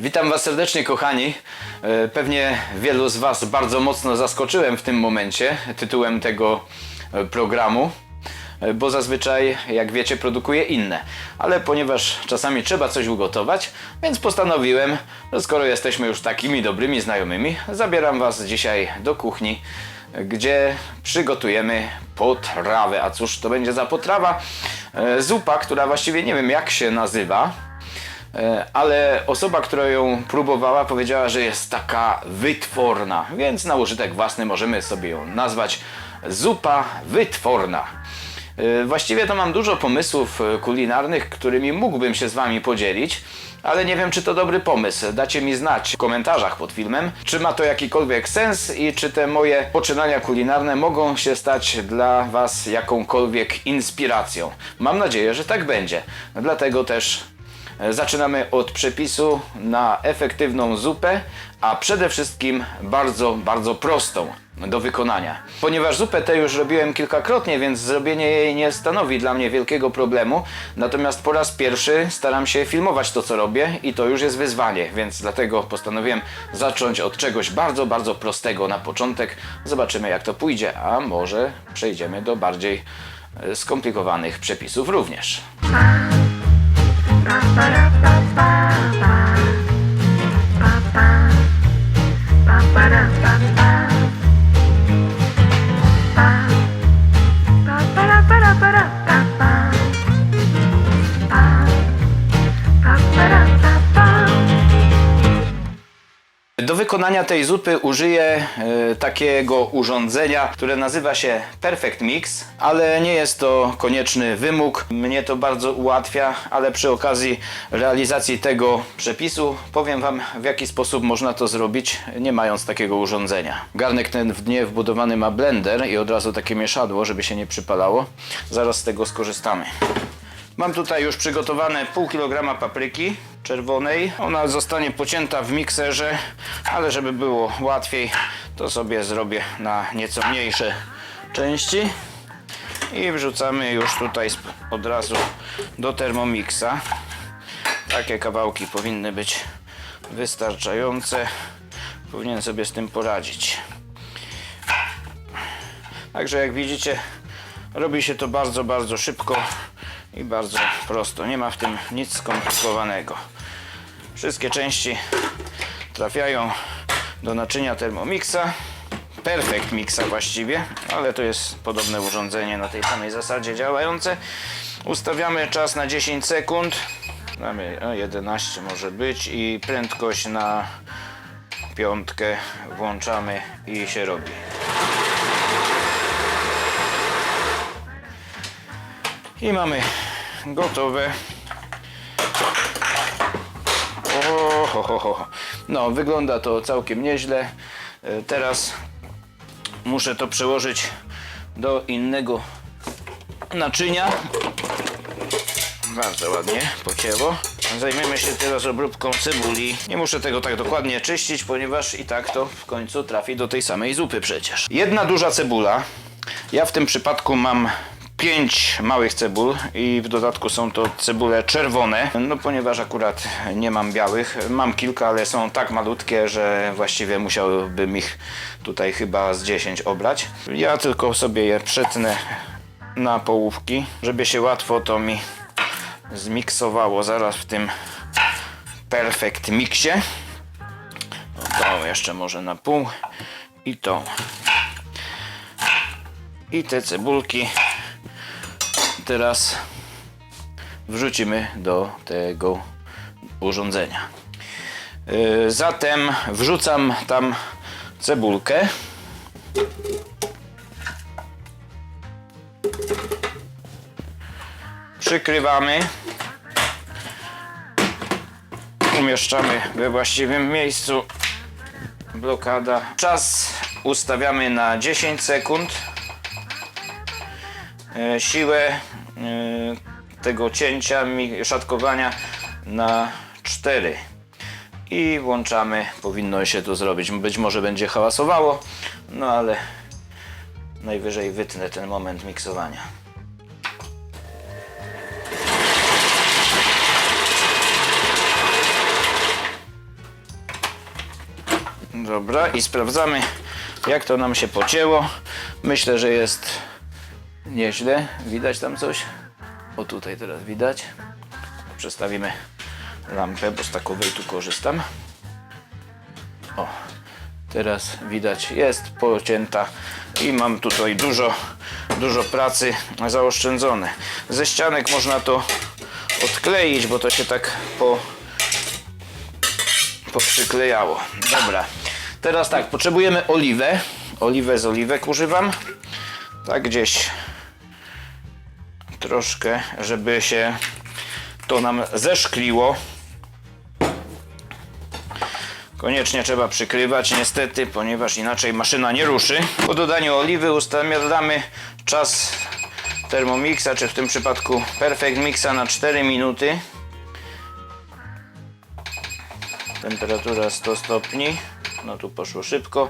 Witam Was serdecznie, kochani. E, Pewnie wielu z Was bardzo mocno zaskoczyłem w tym momencie tytułem tego e, programu, e, bo zazwyczaj, jak wiecie, produkuję inne. Ale ponieważ czasami trzeba coś ugotować, więc postanowiłem, że skoro jesteśmy już takimi dobrymi znajomymi, zabieram Was dzisiaj do kuchni, gdzie przygotujemy potrawę. A cóż to będzie za potrawa? Zupa, która właściwie nie wiem jak się nazywa. E, ale osoba, która ją próbowała, powiedziała, że jest taka wytworna, więc na użytek własny możemy sobie ją nazwać zupa wytworna. E, Właściwie to mam dużo pomysłów e, kulinarnych, którymi mógłbym się z Wami podzielić, ale nie wiem, czy to dobry pomysł. Dacie mi znać w komentarzach pod filmem, czy ma to jakikolwiek sens i czy te moje poczynania kulinarne mogą się stać dla Was jakąkolwiek inspiracją. Mam nadzieję, że tak będzie. Dlatego też Zaczynamy od przepisu na efektywną zupę, a przede wszystkim bardzo, bardzo prostą do wykonania. Ponieważ zupę tę już robiłem kilkakrotnie, więc zrobienie jej nie stanowi dla mnie wielkiego problemu. Natomiast po raz pierwszy staram się filmować to, co robię i to już jest wyzwanie, więc dlatego postanowiłem zacząć od czegoś bardzo, bardzo prostego na początek. Zobaczymy, jak to pójdzie, a może przejdziemy do bardziej e, skomplikowanych przepisów również. Do wykonania tej zupy użyję e, takiego urządzenia, które nazywa się Perfect Mix, ale nie jest to konieczny wymóg. Mnie to bardzo ułatwia, ale przy okazji realizacji tego przepisu powiem Wam w jaki sposób można to zrobić, nie mając takiego urządzenia. Garnek ten w dnie wbudowany ma blender i od razu takie mieszadło, żeby się nie przypalało. Zaraz z tego skorzystamy. Mam tutaj już przygotowane pół kilograma papryki czerwonej. Ona zostanie pocięta w mikserze, ale żeby było łatwiej, to sobie zrobię na nieco mniejsze części. I wrzucamy już tutaj od razu do Thermomixa. Takie kawałki powinny być wystarczające. Powinien sobie z tym poradzić. Także jak widzicie, robi się to bardzo, bardzo szybko i bardzo prosto. Nie ma w tym nic skomplikowanego. Wszystkie części trafiają do naczynia Thermomixa. Perfect Mixa właściwie, ale to jest podobne urządzenie na tej samej zasadzie działające. Ustawiamy czas na 10 sekund. Mamy o, 11 może być i prędkość na piątkę włączamy i się robi. I mamy gotowe. O, ho, ho, ho. No, wygląda to całkiem nieźle. E, Teraz muszę to przełożyć do innego naczynia. Bardzo ładnie pocięło. Zajmiemy się teraz obróbką cebuli. Nie muszę tego tak dokładnie czyścić, ponieważ i tak to w końcu trafi do tej samej zupy przecież. Jedna duża cebula. Ja w tym przypadku mam pięć małych cebul i w dodatku są to cebule czerwone. No ponieważ akurat nie mam białych, mam kilka, ale są tak malutkie, że właściwie musiałbym ich tutaj chyba z 10 obrać. Ja tylko sobie je przetnę na połówki, żeby się łatwo to mi zmiksowało zaraz w tym perfect. No to jeszcze może na pół i to. I te cebulki teraz wrzucimy do tego urządzenia. Yy, Zatem wrzucam tam cebulkę. Przykrywamy. Umieszczamy we właściwym miejscu. Blokada. Czas ustawiamy na 10 sekund. E, siłę tego cięcia, szatkowania na 4 i włączamy, powinno się to zrobić. Być może będzie hałasowało, no ale najwyżej wytnę ten moment miksowania. Dobra, i sprawdzamy, jak to nam się pocięło. Myślę, że jest nieźle. Widać tam coś? O, tutaj teraz widać. Przestawimy lampę, bo z takowej tu korzystam. O, teraz widać, jest pocięta i mam tutaj dużo, dużo pracy zaoszczędzone. Ze ścianek można to odkleić, bo to się tak po, poprzyklejało. Dobra, teraz tak, potrzebujemy oliwę. Oliwę z oliwek używam. Tak gdzieś troszkę, żeby się to nam zeszkliło. Koniecznie trzeba przykrywać niestety, ponieważ inaczej maszyna nie ruszy. Po dodaniu oliwy ustawiamy czas Thermomixa, czy w tym przypadku Perfect Mixa na 4 minuty. Temperatura 100 stopni. No tu poszło szybko.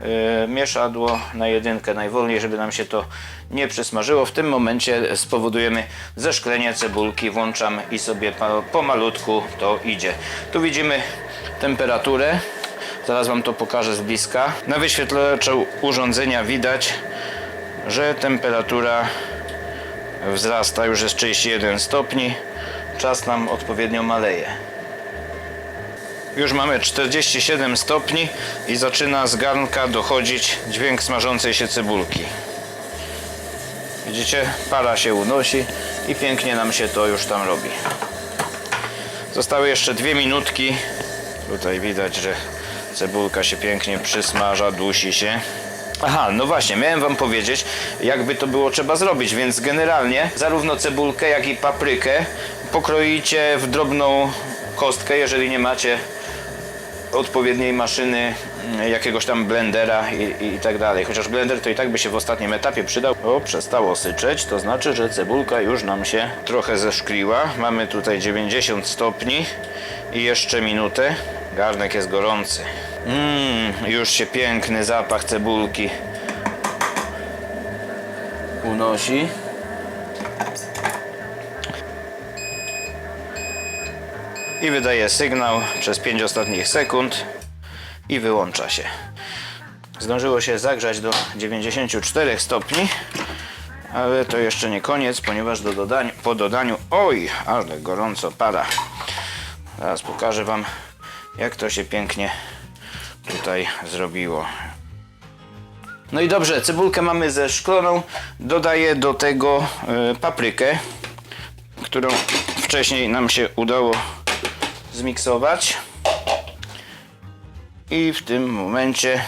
Yy, mieszadło na jedynkę najwolniej, żeby nam się to nie przysmażyło. W tym momencie spowodujemy zeszklenie cebulki. Włączam i sobie pomalutku to idzie. Tu widzimy temperaturę. Zaraz Wam to pokażę z bliska. Na wyświetlaczu urządzenia widać, że temperatura wzrasta, już jest 31 stopni. Czas nam odpowiednio maleje. Już mamy 47 stopni i zaczyna z garnka dochodzić dźwięk smażącej się cebulki. Widzicie? Para się unosi i pięknie nam się to już tam robi. Zostały jeszcze dwie minutki. Tutaj widać, że cebulka się pięknie przysmaża, dusi się. Aha, no właśnie, miałem wam powiedzieć, jakby to było trzeba zrobić, więc generalnie zarówno cebulkę, jak i paprykę pokroicie w drobną kostkę, jeżeli nie macie odpowiedniej maszyny, mm, jakiegoś tam blendera i, i, tak dalej. Chociaż blender to i tak by się w ostatnim etapie przydał. O, przestało syczeć, to znaczy, że cebulka już nam się trochę zeszkliła. Mamy tutaj 90 stopni i jeszcze minutę. Garnek jest gorący. Mmm, już się piękny zapach cebulki unosi. I wydaje sygnał przez 5 ostatnich sekund i wyłącza się. Zdążyło się zagrzać do 94 stopni, ale to jeszcze nie koniec, ponieważ do dodaniu, po dodaniu, oj, ale gorąco pada. Zaraz pokażę Wam, jak to się pięknie tutaj zrobiło. No i dobrze, cebulkę mamy zeszkloną. Dodaję do tego y, paprykę, którą wcześniej nam się udało zmiksować. I w tym momencie.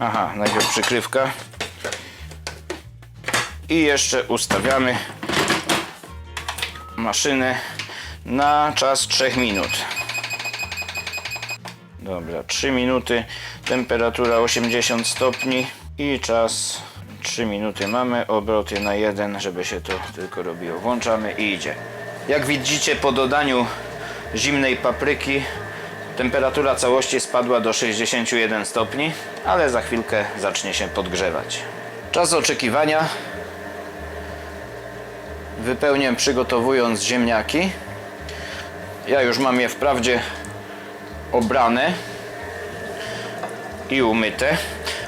Aha, najpierw przykrywka. I jeszcze ustawiamy maszynę na czas 3 minut. Dobra, 3 minuty, temperatura 80 stopni i czas 3 minuty mamy, obroty na 1, żeby się to tylko robiło. Włączamy i idzie. Jak widzicie po dodaniu zimnej papryki temperatura całości spadła do 61 stopni, ale za chwilkę zacznie się podgrzewać. Czas oczekiwania. Wypełnię przygotowując ziemniaki. Ja już mam je wprawdzie obrane i umyte.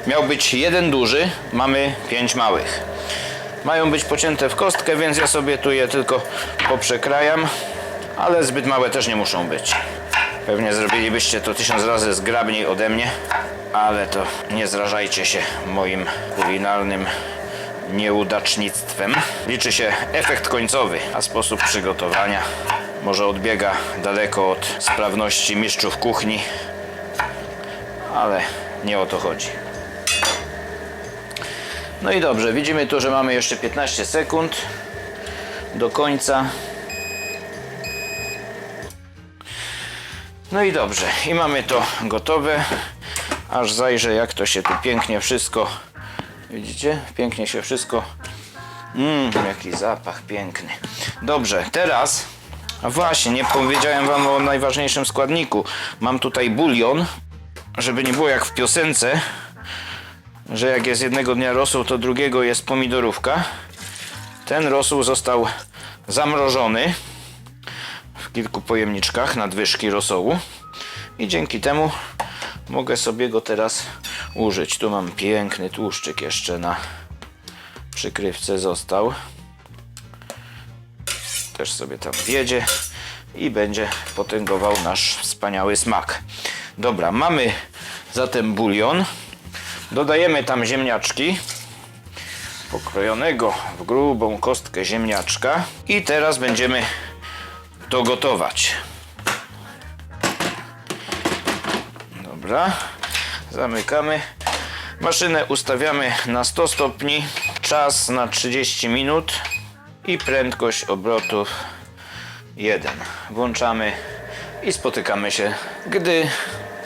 Miał być jeden duży, mamy pięć małych. Mają być pocięte w kostkę, więc ja sobie tu je tylko poprzekrajam, ale zbyt małe też nie muszą być. Pewnie zrobilibyście to tysiąc razy zgrabniej ode mnie, ale to nie zrażajcie się moim kulinarnym nieudacznictwem. Liczy się efekt końcowy, a sposób przygotowania może odbiega daleko od sprawności mistrzów kuchni, ale nie o to chodzi. No i dobrze, widzimy tu, że mamy jeszcze 15 sekund do końca. No i dobrze, i mamy to gotowe. Aż zajrzę, jak to się tu pięknie wszystko. Widzicie? Pięknie się wszystko. Mmm, jaki zapach piękny. Dobrze, teraz. A właśnie, nie powiedziałem Wam o najważniejszym składniku. Mam tutaj bulion, żeby nie było jak w piosence, że jak jest jednego dnia rosół, to drugiego jest pomidorówka. Ten rosół został zamrożony kilku pojemniczkach nadwyżki rosołu i dzięki temu mogę sobie go teraz użyć. Tu mam piękny tłuszczyk jeszcze na przykrywce został. Też sobie tam wjedzie i będzie potęgował nasz wspaniały smak. Dobra, mamy zatem bulion. Dodajemy tam ziemniaczki pokrojonego w grubą kostkę ziemniaczka i teraz będziemy to gotować. Dobra, zamykamy. Maszynę ustawiamy na 100 stopni, czas na 30 minut i prędkość obrotów 1. Włączamy i spotykamy się, gdy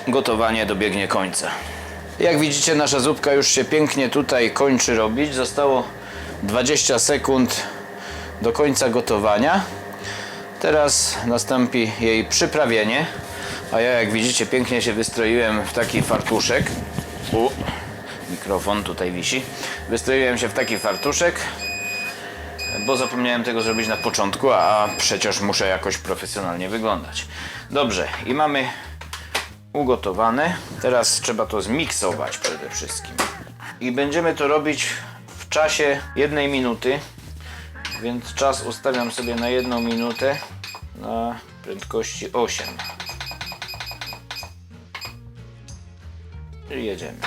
gotowanie dobiegnie końca. Jak widzicie, nasza zupka już się pięknie tutaj kończy robić. Zostało 20 sekund do końca gotowania. Teraz nastąpi jej przyprawienie. A ja, jak widzicie, pięknie się wystroiłem w taki fartuszek. U, mikrofon tutaj wisi. Wystroiłem się w taki fartuszek, bo zapomniałem tego zrobić na początku, a przecież muszę jakoś profesjonalnie wyglądać. Dobrze, i mamy ugotowane. Teraz trzeba to zmiksować przede wszystkim. I będziemy to robić w czasie jednej minuty. Więc czas ustawiam sobie na jedną minutę na prędkości 8. I jedziemy.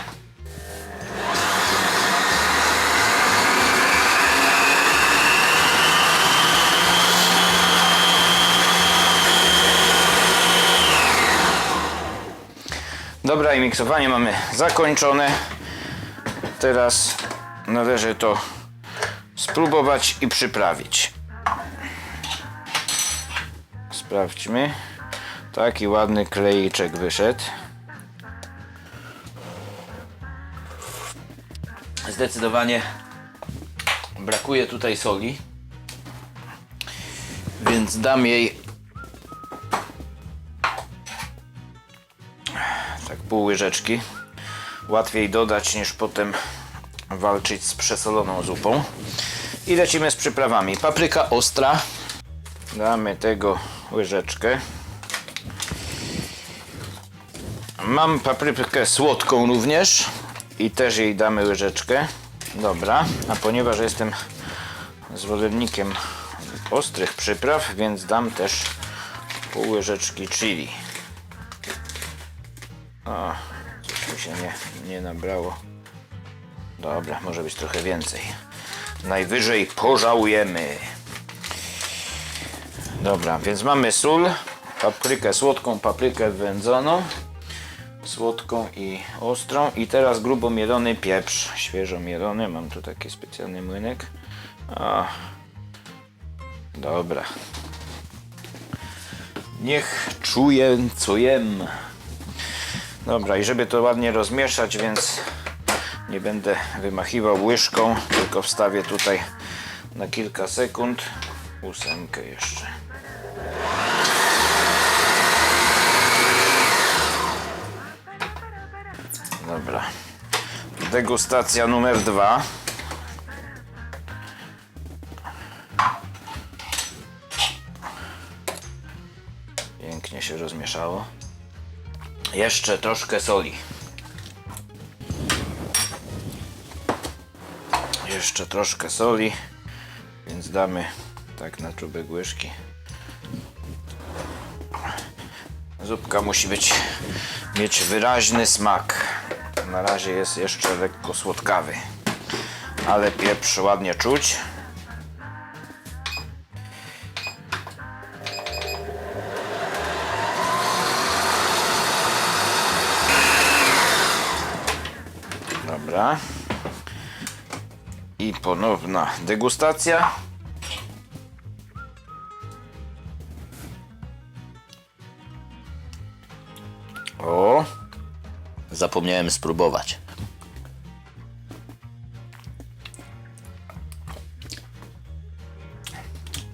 Dobra, i miksowanie mamy zakończone. Teraz należy to spróbować i przyprawić. Sprawdźmy. Taki ładny klejczek wyszedł. Zdecydowanie brakuje tutaj soli. Więc dam jej tak pół łyżeczki. Łatwiej dodać niż potem walczyć z przesoloną zupą. I lecimy z przyprawami. Papryka ostra. Damy tego łyżeczkę. Mam paprykę słodką również i też jej damy łyżeczkę. Dobra, a ponieważ jestem zwolennikiem ostrych przypraw, więc dam też pół łyżeczki chili. O, coś mi się nie, nie nabrało. Dobra, może być trochę więcej. Najwyżej pożałujemy. Dobra, więc mamy sól, paprykę słodką, paprykę wędzoną, słodką i ostrą i teraz grubo mielony pieprz, świeżo mielony, mam tu taki specjalny młynek. O, dobra. Niech czuję, co jem. Dobra, i żeby to ładnie rozmieszać, więc nie będę wymachiwał łyżką, tylko wstawię tutaj na kilka sekund ósemkę jeszcze. Dobra. Degustacja numer dwa. Pięknie się rozmieszało. Jeszcze troszkę soli. Jeszcze troszkę soli, więc damy tak na czubek łyżki. Zupka musi być, mieć wyraźny smak. Na razie jest jeszcze lekko słodkawy, ale pieprz ładnie czuć. Dobra. I ponowna degustacja. O! Zapomniałem spróbować.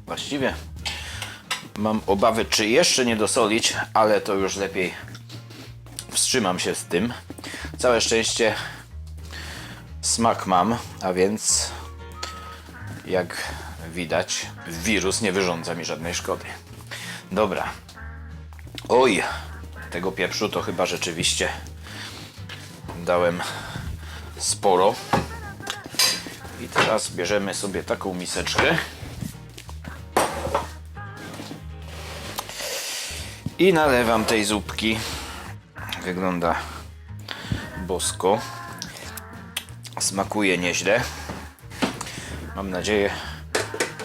Właściwie mam obawy, czy jeszcze nie dosolić, ale to już lepiej wstrzymam się z tym. Całe szczęście smak mam, a więc jak widać, wirus nie wyrządza mi żadnej szkody. Dobra. Oj, tego pieprzu to chyba rzeczywiście dałem sporo. I teraz bierzemy sobie taką miseczkę. I nalewam tej zupki. Wygląda bosko. Smakuje nieźle. Mam nadzieję,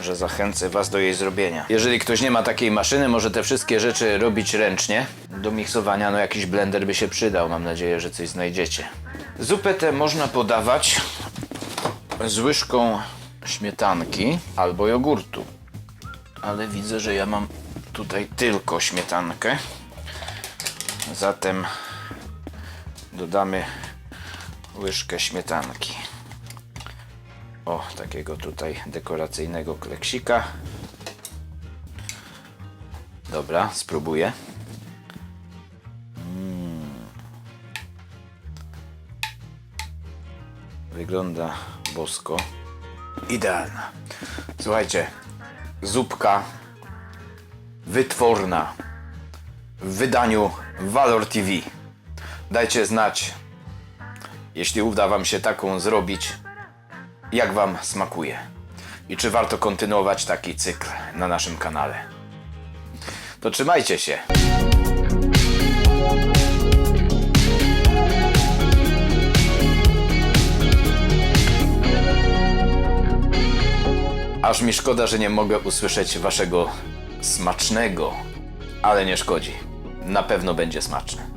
że zachęcę Was do jej zrobienia. Jeżeli ktoś nie ma takiej maszyny, może te wszystkie rzeczy robić ręcznie. Do miksowania no jakiś blender by się przydał. Mam nadzieję, że coś znajdziecie. Zupę tę można podawać z łyżką śmietanki albo jogurtu. Ale widzę, że ja mam tutaj tylko śmietankę. Zatem dodamy łyżkę śmietanki. O, takiego tutaj dekoracyjnego kleksika. Dobra, spróbuję. Mm. Wygląda bosko. Idealna. Słuchajcie, zupka wytworna w wydaniu Valor TV. Dajcie znać, jeśli uda Wam się taką zrobić, jak Wam smakuje i czy warto kontynuować taki cykl na naszym kanale. To trzymajcie się. Aż mi szkoda, że nie mogę usłyszeć Waszego smacznego, ale nie szkodzi. Na pewno będzie smaczne.